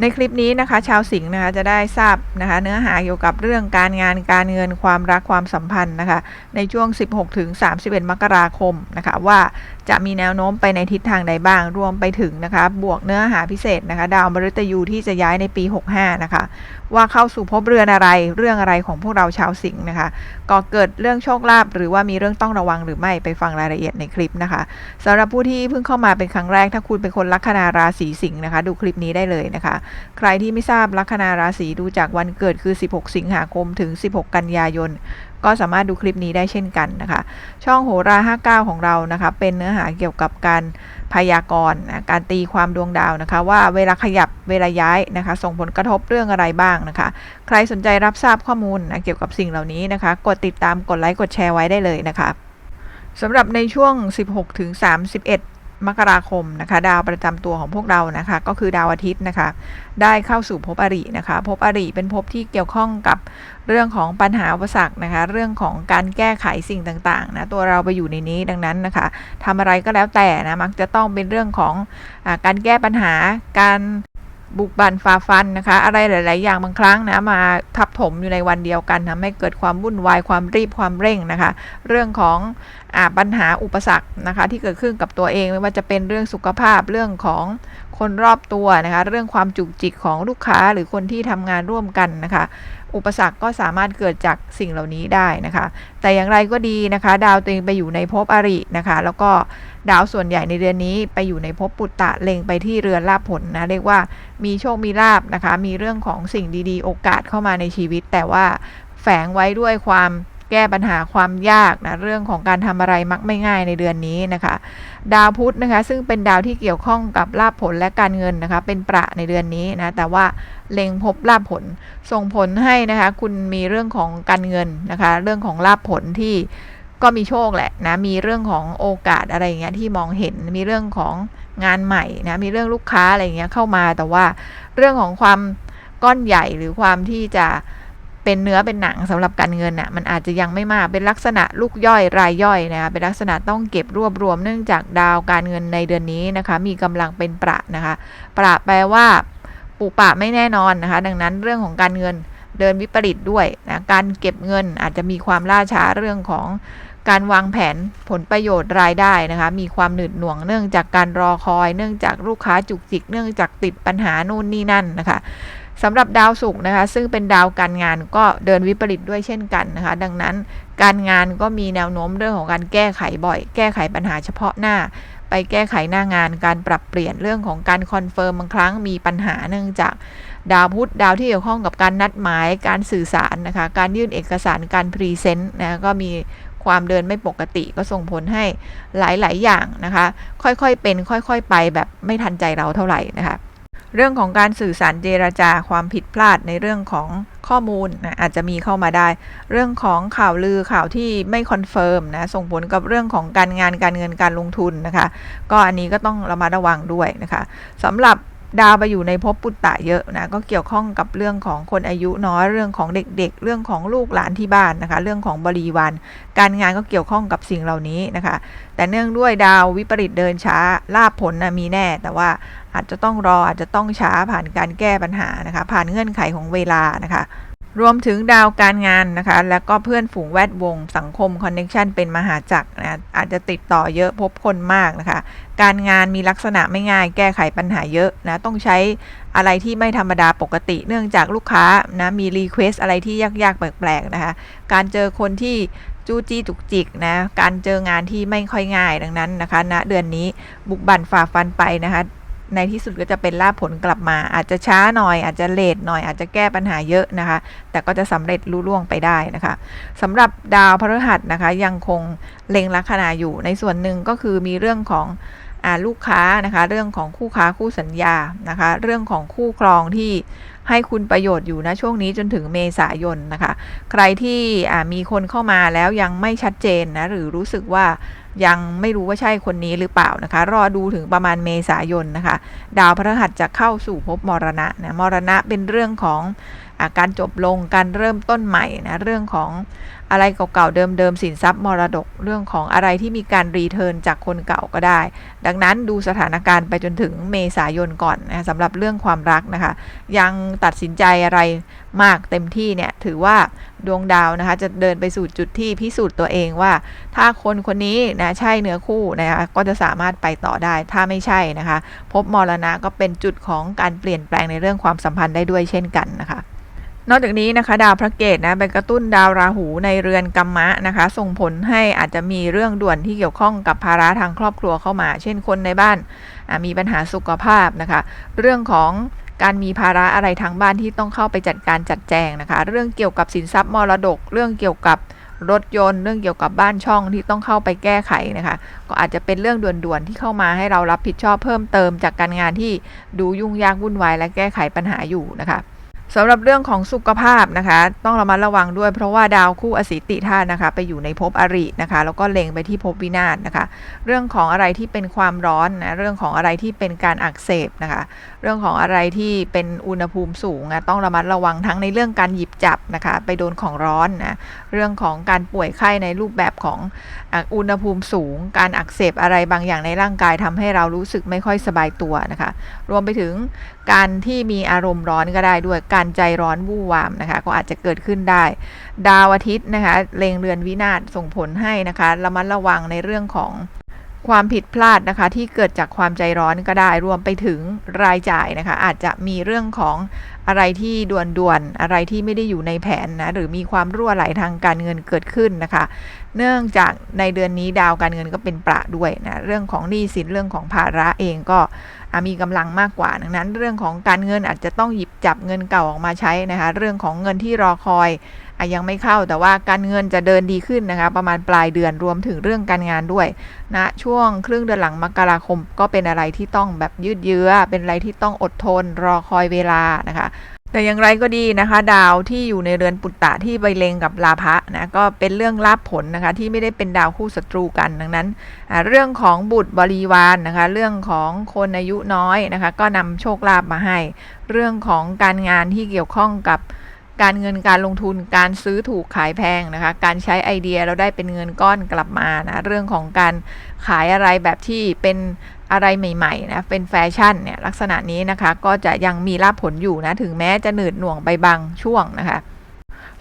ในคลิปนี้นะคะ ชาวสิงห์นะคะจะได้ทราบนะคะ เนื้อหาเกี่ยวกับเรื่องการงานการเงินความรักความสัมพันธ์นะคะ ในช่วง 16ถึง31 มกราคมนะคะ ว่า จะมีแนวโน้มไปในทิศทางใดบ้าง รวมไปถึงนะคะ บวกเนื้อหาพิเศษนะคะ ดาวมฤตยูที่จะย้ายในปี 65 นะคะ ว่าเข้าสู่ภพเรือนอะไร เรื่องอะไรของพวกเราชาวสิงห์นะคะก่อเกิดเรื่องโชคลาภหรือว่ามีเรื่องต้องระวังหรือไม่ไปฟังรายละเอียดในคลิปนะคะสำหรับผู้ที่เพิ่งเข้ามาเป็นครั้งแรก ถ้าคุณเป็นคนลัคนาราศีสิงห์นะคะ ดูคลิปนี้ได้เลยนะคะ ใครที่ไม่ทราบลัคนาราศีดูจากวันเกิดคือ 16 สิงหาคมถึง 16 กันยายน ก็สามารถดูคลิปนี้ได้เช่นกันนะคะ ช่องโหรา 59 ของเรานะคะ เป็นเนื้อหาเกี่ยวกับการพยากรณ์การตีความดวงดาวนะคะ ว่าเวลาขยับเวลาย้ายนะคะ ส่งผลกระทบเรื่องอะไรบ้างนะคะ ใครสนใจรับทราบข้อมูลนะเกี่ยวกับสิ่งเหล่านี้นะคะ กดติดตามกดไลค์กดแชร์ไว้ได้เลยนะคะสำหรับในช่วง 16ถึง31 มกราคมนะคะดาวประจำตัวของพวกเรานะคะก็คือดาวอาทิตย์นะคะได้เข้าสู่ภพอรินะคะภพอริเป็นภพที่เกี่ยวข้องกับเรื่องของปัญหาอุปสรรคนะคะเรื่องของการแก้ไขสิ่งต่างๆนะตัวเราไปอยู่ในนี้ดังนั้นนะคะทำอะไรก็แล้วแต่นะมักจะต้องเป็นเรื่องของอการแก้ปัญหาการ บุกบันฟาฟันนะคะ อะไรหลาย ๆ อย่างบางครั้งนะมาทับถมอยู่ในวันเดียวกันทำให้เกิดความวุ่นวายความรีบความเร่งนะคะ เรื่องของอปัญหาอุปสรรคนะคะ ที่เกิดขึ้นกับตัวเองไม่ว่าจะเป็นเรื่องสุขภาพเรื่องของ คนรอบตัวนะคะ เรื่องความจุกจิกของลูกค้าหรือคนที่ทำงานร่วมกันนะคะ อุปสรรคก็สามารถเกิดจากสิ่งเหล่านี้ได้นะคะ แต่อย่างไรก็ดีนะคะ ดาวตัวเองไปอยู่ในภพอรินะคะ แล้วก็ดาวส่วนใหญ่ในเดือนนี้ไปอยู่ในภพปุตตะเล็งไปที่เรือนลาภผลนะเรียกว่ามีโชคมีลาบนะคะ มีเรื่องของสิ่งดีๆ โอกาสเข้ามาในชีวิต แต่ว่าแฝงไว้ด้วยความ แก้ปัญหาความยากนะเรื่องของการทำอะไรมักไม่ง่ายในเดือนนี้นะคะ ดาวพุธนะคะ ซึ่งเป็นดาวที่เกี่ยวข้องกับลาภผลและการเงินนะคะ เป็นประในเดือนนี้นะแต่ว่าเล็งพบลาภผลส่งผลให้นะคะ คุณมีเรื่องของการเงินนะคะ เรื่องของลาภผลที่ก็มีโชคแหละนะมีเรื่องของโอกาสอะไรเงี้ยที่มองเห็นมีเรื่องของงานใหม่นะมีเรื่องลูกค้าอะไรเงี้ยเข้ามาแต่ว่าเรื่องของความก้อนใหญ่หรือความที่จะ เป็นเนื้อเป็นหนังสำหรับการเงินน่ะมันอาจจะยังไม่มากเป็นลักษณะลูกย่อยรายย่อยนะคะเป็นลักษณะต้องเก็บรวบรวมเนื่องจากดาวการเงินในเดือนนี้นะคะ มีกำลังเป็นประนะคะ ประแปลว่าปุปะไม่แน่นอนนะคะ ดังนั้นเรื่องของการเงินเดินวิปริตด้วยนะการเก็บเงินอาจจะมีความล่าช้าเรื่องของการวางแผนผลประโยชน์รายได้นะคะ มีความหนืดหน่วงเนื่องจากการรอคอย เนื่องจากลูกค้าจุกจิก เนื่องจากติดปัญหานู่นนี่นั่นนะคะ สำหรับดาวศุกร์นะคะ ซึ่งเป็นดาวการงานก็เดินวิปริตด้วยเช่นกันนะคะ ดังนั้นการงานก็มีแนวโน้มเรื่องของการแก้ไขบ่อย แก้ไขปัญหาเฉพาะหน้า ไปแก้ไขหน้างานการปรับเปลี่ยนเรื่องของการคอนเฟิร์มบางครั้งมีปัญหาเนื่องจากดาวพุธดาวที่เกี่ยวข้องกับการนัดหมายการสื่อสารนะคะ การยื่นเอกสารการพรีเซนต์นะก็มีความเดินไม่ปกติก็ส่งผลให้หลาย ๆ อย่างนะคะ ค่อย ๆ เป็น ค่อย ๆ ไปแบบไม่ทันใจเราเท่าไหร่นะคะ เรื่องของการสื่อสารเจราจาความผิดพลาดในเรื่องของข้อมูลนะอาจจะมีเข้ามาได้ เรื่องของข่าวลือข่าวที่ไม่คอนเฟิร์มนะส่งผลกับเรื่องของการงานการเงินการลงทุนนะคะ ก็อันนี้ก็ต้องระมัดระวังด้วยนะคะสำหรับ ดาวไปอยู่ในภพปุตตะเยอะนะก็เกี่ยวข้องกับเรื่องของคนอายุน้อยเรื่องของเด็กๆ เรื่องของลูกหลานที่บ้านนะคะ เรื่องของบริวารการงานก็เกี่ยวข้องกับสิ่งเหล่านี้นะคะ แต่เนื่องด้วยดาววิปริตเดินช้าลาบผลนะมีแน่ แต่ว่าอาจจะต้องรออาจจะต้องช้าผ่านการแก้ปัญหานะคะ ผ่านเงื่อนไขของเวลานะคะ รวมถึงดาวการงานนะคะ แล้วก็เพื่อนฝูงแวดวง สังคมคอนเน็ชันเป็นมหาจักรนะอาจจะติดต่อเยอะพบคนมากนะคะ การงานมีลักษณะไม่ง่าย แก้ไขปัญหาเยอะนะต้องใช้อะไรที่ไม่ธรรมดาปกติ เนื่องจากลูกค้านะมีรีเควสอะไรที่ยากๆแปลกๆนะคะการเจอคนที่จู้จี้จุกจิกนะ การเจองานที่ไม่ค่อยง่ายดังนั้นนะคะณนะเดือนนี้บุกบั่นฝ่าฟันไปนะคะ ในที่สุดก็จะเป็นลาผลกลับมา อาจจะช้าหน่อย อาจจะเลทหน่อยอาจจะแก้ปัญหาเยอะนะคะ แต่ก็จะสำเร็จลุล่วงไปได้นะคะสำหรับดาวพฤหัสนะคะ ยังคงเล็งลัคนาอยู่ในส่วนหนึ่งก็คือมีเรื่องของอลูกค้านะคะ เรื่องของคู่ค้าคู่สัญญานะคะ เรื่องของคู่ครองที่ให้คุณประโยชน์อยู่นะช่วงนี้จนถึงเมษายนนะคะ ใครที่มีคนเข้ามาแล้วยังไม่ชัดเจนนะหรือรู้สึกว่า ยังไม่รู้ว่าใช่คนนี้หรือเปล่านะคะ รอดูถึงประมาณเมษายนนะคะ ดาวพฤหัสจะเข้าสู่ภพมรณะนะมรณะเป็นเรื่องของ การจบลงการเริ่มต้นใหม่นะเรื่องของอะไรเก่าๆเดิมๆสินทรัพย์มรดกเรื่องของอะไรที่มีการรีเทิร์นจากคนเก่าก็ได้ ดังนั้นดูสถานการณ์ไปจนถึงเมษายนก่อนนะสำหรับเรื่องความรักนะคะ ยังตัดสินใจอะไรมากเต็มที่เนี่ยถือว่าดวงดาวนะคะจะเดินไปสู่จุดที่พิสูจน์ตัวเองว่า ถ้าคนคนนี้นะใช่เนื้อคู่นะคะก็จะสามารถไปต่อได้ถ้าไม่ใช่นะคะ พบมรณะก็เป็นจุดของการเปลี่ยนแปลงในเรื่องความสัมพันธ์ได้ด้วยเช่นกันนะคะ นอกจากนี้นะคะ ดาวพระเกตนะเป็นกระตุ้นดาวราหูในเรือนกัมมะนะคะ ส่งผลให้อาจจะมีเรื่องด่วนที่เกี่ยวข้องกับภาระทางครอบครัวเข้ามา เช่นคนในบ้านมีปัญหาสุขภาพนะคะ เรื่องของการมีภาระอะไรทางบ้านที่ต้องเข้าไปจัดการจัดแจงนะคะ เรื่องเกี่ยวกับสินทรัพย์มรดก เรื่องเกี่ยวกับรถยนต์ เรื่องเกี่ยวกับบ้านช่องที่ต้องเข้าไปแก้ไขนะคะ ก็อาจจะเป็นเรื่องด่วนๆที่เข้ามาให้เรารับผิดชอบเพิ่มเติมจากการงานที่ดูยุ่งยากวุ่นวายและแก้ไขปัญหาอยู่นะคะ สำหรับเรื่องของสุขภาพนะคะ ต้องระมัดระวังด้วยเพราะว่าดาวคู่อสิติธาตุนะคะ ไปอยู่ในภพอรินะคะ แล้วก็เล็งไปที่ภพวินาศนะคะ เรื่องของอะไรที่เป็นความร้อนนะเรื่องของอะไรที่เป็นการอักเสบนะคะเรื่องของอะไรที่เป็นอุณหภูมิสูงนะต้องระมัดระวังทั้งในเรื่องการหยิบจับนะคะ ไปโดนของร้อนนะเรื่องของการป่วยไข้ในรูปแบบของอุณหภูมิสูง การอักเสบอะไรบางอย่างในร่างกายทำให้เรารู้สึกไม่ค่อยสบายตัวนะคะ รวมไปถึงการที่มีอารมณ์ร้อนก็ได้ด้วยการใจร้อนวู่วามนะคะ ก็อาจจะเกิดขึ้นได้ ดาวอาทิตย์นะคะเลงเรือนวินาศส่งผลให้นะคะระมัดระวังในเรื่องของ ความผิดพลาดนะคะที่เกิดจากความใจร้อนก็ได้รวมไปถึงรายจ่ายนะคะ อาจจะมีเรื่องของอะไรที่ด่วนๆอะไรที่ไม่ได้อยู่ในแผนนะหรือมีความรั่วไหลทางการเงินเกิดขึ้นนะคะ เนื่องจากในเดือนนี้ดาวการเงินก็เป็นประด้วยนะเรื่องของหนี้สินเรื่องของภาระเองก็มีกำลังมากกว่าดังนั้น เรื่องของการเงินอาจจะต้องหยิบจับเงินเก่าออกมาใช้นะคะ เรื่องของเงินที่รอคอย ยังไม่เข้าแต่ว่าการเงินจะเดินดีขึ้นนะคะ ประมาณปลายเดือนรวมถึงเรื่องการงานด้วยนะช่วงครึ่งเดือนหลังมกราคม ก็เป็นอะไรที่ต้องแบบยืดเยื้อ เป็นอะไรที่ต้องอดทน รอคอยเวลานะคะแต่อย่างไรก็ดีนะคะ ดาวที่อยู่ในเรือนปุตตะที่ไปเลงกับลาภะนะก็เป็นเรื่องลาภผลนะคะที่ไม่ได้เป็นดาวคู่ศัตรูกันดังนั้น เรื่องของบุตรบริวารนนะคะ เรื่องของคนอายุน้อยนะคะ ก็นำโชคลาภมาให้ เรื่องของการงานที่เกี่ยวข้องกับ การเงินการลงทุนการซื้อถูกขายแพงนะคะ การใช้ไอเดียเราได้เป็นเงินก้อนกลับมานะเรื่องของการขายอะไรแบบที่เป็นอะไรใหม่ๆนะเป็นแฟชั่นเนี่ยลักษณะนี้นะคะ ก็จะยังมีรับผลอยู่นะถึงแม้จะหนืดหน่วงไปบางช่วงนะคะ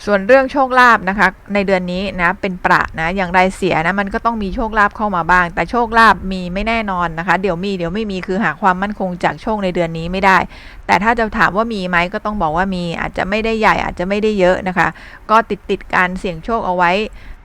ส่วนเรื่องโชคลาภนะคะ ในเดือนนี้นะเป็นประนะอย่างไรเสียนะมันก็ต้องมีโชคลาภเข้ามาบ้าง แต่โชคลาภมีไม่แน่นอนนะคะ เดี๋ยวมีเดี๋ยวไม่มีคือหาความมั่นคงจากโชคในเดือนนี้ไม่ได้ แต่ถ้าจะถามว่ามีไหมก็ต้องบอกว่ามีอาจจะไม่ได้ใหญ่อาจจะไม่ได้เยอะนะคะก็ติดติดการเสี่ยงโชคเอาไว้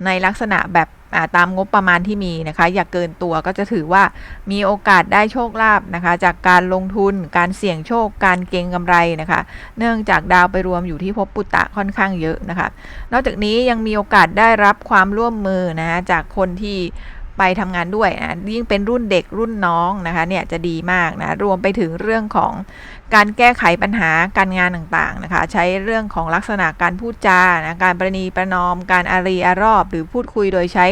ในลักษณะแบบตามงบประมาณที่มีนะคะ อย่าเกินตัวก็จะถือว่ามีโอกาสได้โชคลาภนะคะ จากการลงทุนการเสี่ยงโชค การเก็งกำไรนะคะ เนื่องจากดาวไปรวมอยู่ที่ภพปุตตะค่อนข้างเยอะนะคะ นอกจากนี้ยังมีโอกาสได้รับความร่วมมือนะจากคนที่ไปทำงานด้วยนะยิ่งเป็นรุ่นเด็กรุ่นน้องนะคะเนี่ยจะดีมากนะรวมไปถึงเรื่องของ การแก้ไขปัญหาการงานต่างๆนะคะ ใช้เรื่องของลักษณะการพูดจานะการประนีประนอม การอารีอารอบ หรือพูดคุยโดยใช้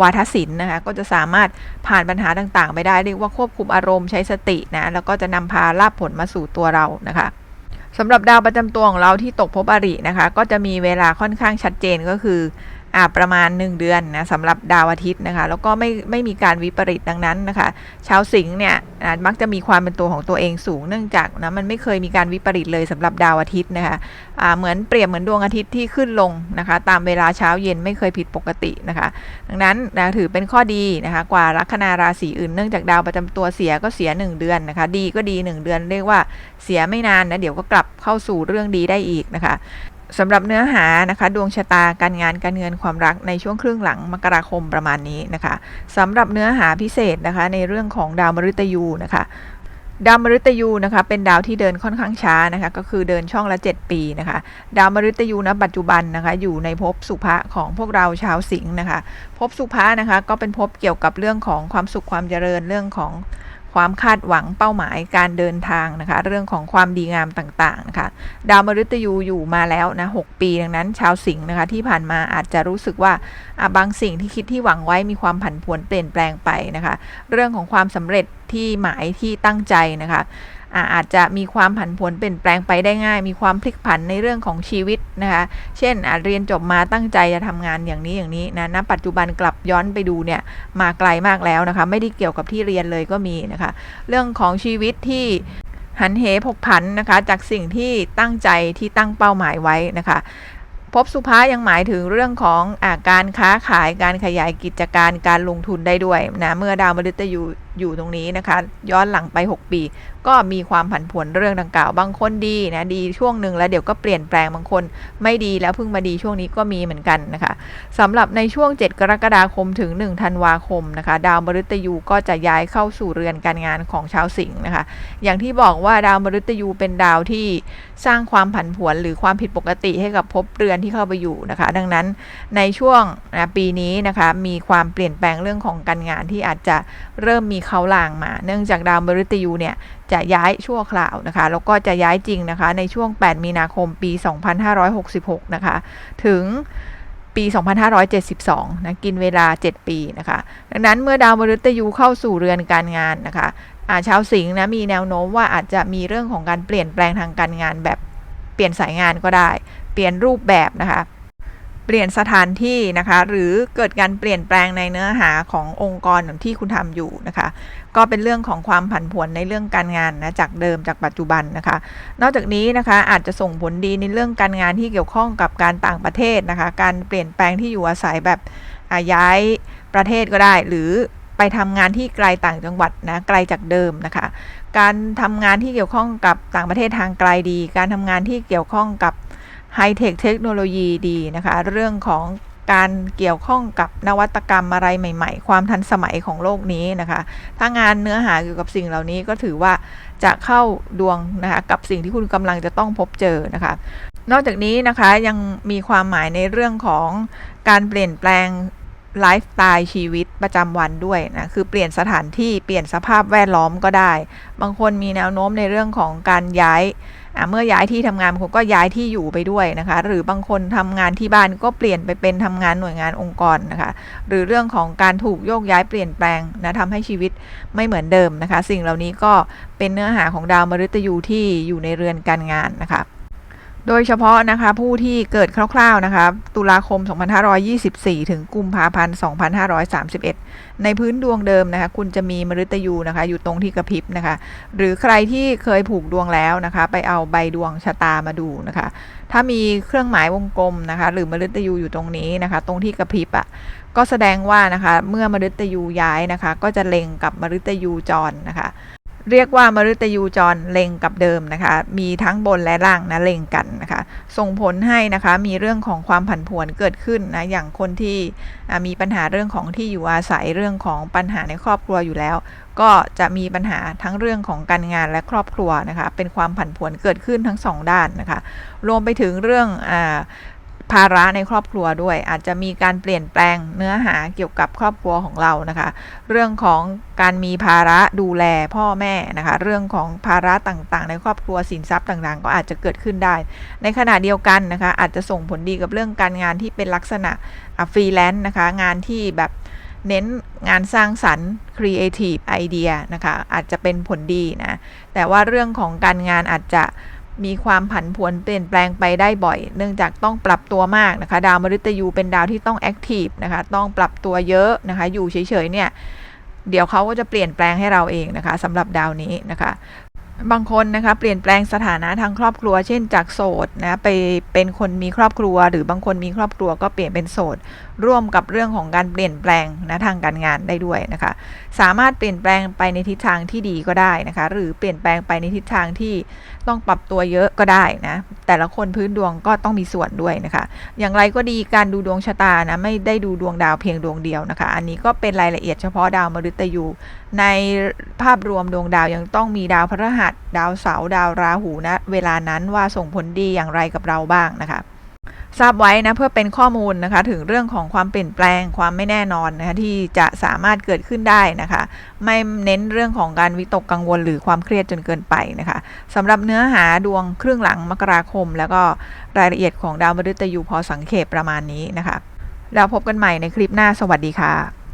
วาทศิลป์นะคะ ก็จะสามารถผ่านปัญหาต่างๆ ไปได้เรียกว่าควบคุมอารมณ์ใช้สตินะแล้วก็จะนำพาลาบผลมาสู่ตัวเรานะคะสำหรับดาวประจำตัวของเราที่ตกภพอรินะคะ ก็จะมีเวลาค่อนข้างชัดเจนก็คือ อ่าประมาณ 1 เดือนนะสำหรับดาวอาทิตย์นะคะ แล้วก็ไม่ไม่มีการวิปริตดังนั้นนะคะชาวสิงห์เนี่ยมักจะมีความเป็นตัวของตัวเองสูง เนื่องจากนะมันไม่เคยมีการวิปริตเลยสำหรับดาวอาทิตย์นะคะอ่าเหมือนเปรียบเหมือนดวงอาทิตย์ที่ขึ้นลงนะคะ ตามเวลาเช้าเย็นไม่เคยผิดปกตินะคะ ดังนั้นนะถือเป็นข้อดีนะคะ กว่าลัคนาราศีอื่น เนื่องจากดาวประจำตัวเสียก็เสีย 1 เดือนนะคะ ดีก็ดี 1 เดือนเรียกว่าเสียไม่นานนะเดี๋ยวก็กลับเข้าสู่เรื่องดีได้อีกนะคะ สำหรับเนื้อหานะคะดวงชะตาการงานการเงินความรักในช่วงครึ่งหลังมกราคมประมาณนี้นะคะสำหรับเนื้อหาพิเศษนะคะในเรื่องของดาวมฤตยูนะคะดาวมฤตยูนะคะเป็นดาวที่เดินค่อนข้างช้านะคะก็คือเดินช่องละ 7 ปีนะคะดาวมฤตยูณปัจจุบันนะคะอยู่ในภพสุภะของพวกเราชาวสิงห์นะคะภพสุภะนะคะก็เป็นภพเกี่ยวกับเรื่องของความสุขความเจริญเรื่องของ ความคาดหวังเป้าหมายการเดินทางนะคะ เรื่องของความดีงามต่างๆนะคะดาวมฤตยูอยู่มาแล้วนะหปีดังนั้น ชาวสิงห์นะคะที่ผ่านมาอาจจะรู้สึกว่าบางสิ่งที่คิดที่หวังไว้มีความผันผวนเปลี่ยนแปลงไปนะคะ เรื่องของความสำเร็จที่หมายที่ตั้งใจนะคะ อาจจะมีความผันผวนเปลี่ยนแปลงไปได้ง่าย มีความพลิกผันในเรื่องของชีวิตนะคะ เช่นอะเรียนจบมาตั้งใจจะทำงานอย่างนี้อย่างนี้นะณปัจจุบันกลับย้อนไปดูเนี่ยมาไกลมากแล้วนะคะ ไม่ได้เกี่ยวกับที่เรียนเลยก็มีนะคะ เรื่องของชีวิตที่หันเหผกผันนะคะ จากสิ่งที่ตั้งใจที่ตั้งเป้าหมายไว้นะคะพบสุภายังหมายถึงเรื่องของอาการค้าขายการขยายกิจการการลงทุนได้ด้วยนะเมื่อดาวมฤตยู อยู่ตรงนี้นะคะ ย้อนหลังไป 6 ปี ก็มีความผันผวนเรื่องดังกล่าว บางคนดีนะดีช่วงหนึ่งแล้วเดี๋ยวก็เปลี่ยนแปลงบางคน ไม่ดีแล้วเพิ่งมาดีช่วงนี้ก็มีเหมือนกันนะคะสำหรับในช่วง 7 กรกฎาคมถึง 1 ธันวาคมนะคะ ดาวมฤตยูก็จะย้ายเข้าสู่เรือนการงานของชาวสิงห์นะคะ อย่างที่บอกว่าดาวมฤตยูเป็นดาวที่สร้างความผันผวนหรือความผิดปกติให้กับภพเรือนที่เข้าไปอยู่นะคะ ดังนั้นในช่วงนะปีนี้นะคะมีความเปลี่ยนแปลงเรื่องของการงานที่อาจจะเริ่มมีเขาลางมา เนื่องจากดาวมฤตยูเนี่ยจะย้ายชั่วคราวนะคะ แล้วก็จะย้ายจริงนะคะ ในช่วง 8 มีนาคมปี 2566 นะคะ ถึงปี 2572 นะ กินเวลา 7 ปีนะคะ ดังนั้นเมื่อดาวมฤตยูเข้าสู่เรือนการงานนะคะาชาวสิงห์นะมีแนวโน้มว่าอาจจะมีเรื่องของการเปลี่ยนแปลงทางการงานแบบเปลี่ยนสายงานก็ได้ เปลี่ยนรูปแบบนะคะ เปลี่ยนสถานที่นะคะ หรือเกิดการเปลี่ยนแปลงในเนื้อหาขององค์กรที่คุณทำอยู่นะคะ ก็เป็นเรื่องของความผันผวนในเรื่องการงานนะจากเดิมจากปัจจุบันนะคะ นอกจากนี้นะคะอาจจะส่งผลดีในเรื่องการงานที่เกี่ยวข้องกับการต่างประเทศนะคะ การเปลี่ยนแปลงที่อยู่อาศัยแบบย้ายประเทศก็ได้ หรือไปทำงานที่ไกลต่างจังหวัดนะไกลจากเดิมนะคะ การทำงานที่เกี่ยวข้องกับต่างประเทศทางไกลดี การทำงานที่เกี่ยวข้องกับ ไฮเทคเทคโนโลยีดีนะคะ เรื่องของการเกี่ยวข้องกับนวัตกรรมอะไรใหม่ ๆ ความทันสมัยของโลกนี้นะคะ ถ้างานเนื้อหาเกี่ยวกับสิ่งเหล่านี้ก็ถือว่าจะเข้าดวงนะคะกับสิ่งที่คุณกำลังจะต้องพบเจอนะคะ นอกจากนี้นะคะยังมีความหมายในเรื่องของการเปลี่ยนแปลง ไลฟ์สไตล์ชีวิตประจำวันด้วยนะคือเปลี่ยนสถานที่เปลี่ยนสภาพแวดล้อมก็ได้ บางคนมีแนวโน้มในเรื่องของการย้ายเมื่อย้ายที่ทำงานบางคนก็ย้ายที่อยู่ไปด้วยนะคะ หรือบางคนทำงานที่บ้านก็เปลี่ยนไปเป็นทำงานหน่วยงานองค์กรนะคะ หรือเรื่องของการถูกโยกย้ายเปลี่ยนแปลงนะทำให้ชีวิตไม่เหมือนเดิมนะคะ สิ่งเหล่านี้ก็เป็นเนื้อหาของดาวมฤตยูที่อยู่ในเรือนการงานนะคะ โดยเฉพาะนะคะผู้ที่เกิดคร่าวๆนะคะตุลาคม 2524 ถึงกุมภาพันธ์ 2531 ในพื้นดวงเดิมนะคะคุณจะมีมฤตยูนะคะอยู่ตรงที่กระพริบนะคะหรือใครที่เคยผูกดวงแล้วนะคะไปเอาใบดวงชะตามาดูนะคะถ้ามีเครื่องหมายวงกลมนะคะหรือมฤตยูอยู่ตรงนี้นะคะตรงที่กระพริบอะ่ะก็แสดงว่านะคะเมื่อมฤตยูย้ายนะคะก็จะเล็งกับมฤตยูจรนะคะ เรียกว่ามฤตยูจรเล็งกับเดิมนะคะ มีทั้งบนและล่างนะเล็งกันนะคะ ส่งผลให้นะคะมีเรื่องของความผันผวนเกิดขึ้นนะอย่างคนที่มีปัญหาเรื่องของที่อยู่อาศัยเรื่องของปัญหาในครอบครัวอยู่แล้ว ก็จะมีปัญหาทั้งเรื่องของการงานและครอบครัวนะคะ เป็นความผันผวนเกิดขึ้นทั้งสองด้านนะคะ รวมไปถึงเรื่องอ่า ภาระในครอบครัวด้วย อาจจะมีการเปลี่ยนแปลงเนื้อหาเกี่ยวกับครอบครัวของเรานะคะ เรื่องของการมีภาระดูแลพ่อแม่นะคะ เรื่องของภาระต่างๆ ในครอบครัวสินทรัพย์ต่างๆ ก็อาจจะเกิดขึ้นได้ ในขณะเดียวกันนะคะ อาจจะส่งผลดีกับเรื่องการงานที่เป็นลักษณะฟรีแลนซ์นะคะ งานที่แบบเน้นงานสร้างสรรค์ creative idea นะคะ อาจจะเป็นผลดีนะ แต่ว่าเรื่องของการงานอาจจะ มีความผันผวนเปลี่ยนแปลงไปได้บ่อย เนื่องจากต้องปรับตัวมากนะคะ ดาวมฤตยูเป็นดาวที่ต้องแอคทีฟนะคะ ต้องปรับตัวเยอะนะคะ อยู่เฉยๆเนี่ย เดี๋ยวเขาก็จะเปลี่ยนแปลงให้เราเองนะคะสำหรับดาวนี้นะคะ บางคนนะคะเปลี่ยนแปลงสถานะทางครอบครัว เช่นจากโสดนะไปเป็นคนมีครอบครัว หรือบางคนมีครอบครัวก็เปลี่ยนเป็นโสด ร่วมกับเรื่องของการเปลี่ยนแปลงนะทางการงานได้ด้วยนะคะ สามารถเปลี่ยนแปลงไปในทิศทางที่ดีก็ได้นะคะ หรือเปลี่ยนแปลงไปในทิศทางที่ ต้องปรับตัวเยอะก็ได้นะ แต่ละคนพื้นดวงก็ต้องมีส่วนด้วยนะคะ อย่างไรก็ดีการดูดวงชะตานะไม่ได้ดูดวงดาวเพียงดวงเดียวนะคะ อันนี้ก็เป็นรายละเอียดเฉพาะดาวมฤตยู ในภาพรวมดวงดาวยังต้องมีดาวพฤหัส ดาวเสาร์ดาวราหูนะเวลานั้นว่าส่งผลดีอย่างไรกับเราบ้างนะคะ ทราบไว้นะเพื่อเป็นข้อมูลนะคะถึงเรื่องของความเปลี่ยนแปลงความไม่แน่นอนนะคะที่จะสามารถเกิดขึ้นได้นะคะ ไม่เน้นเรื่องของการวิตกกังวลหรือความเครียดจนเกินไปนะคะสำหรับเนื้อหาดวงครึ่งหลังมกราคม แล้วก็รายละเอียดของดาวมฤตยูพอสังเขปประมาณนี้นะคะแล้วพบกันใหม่ในคลิปหน้าสวัสดีค่ะ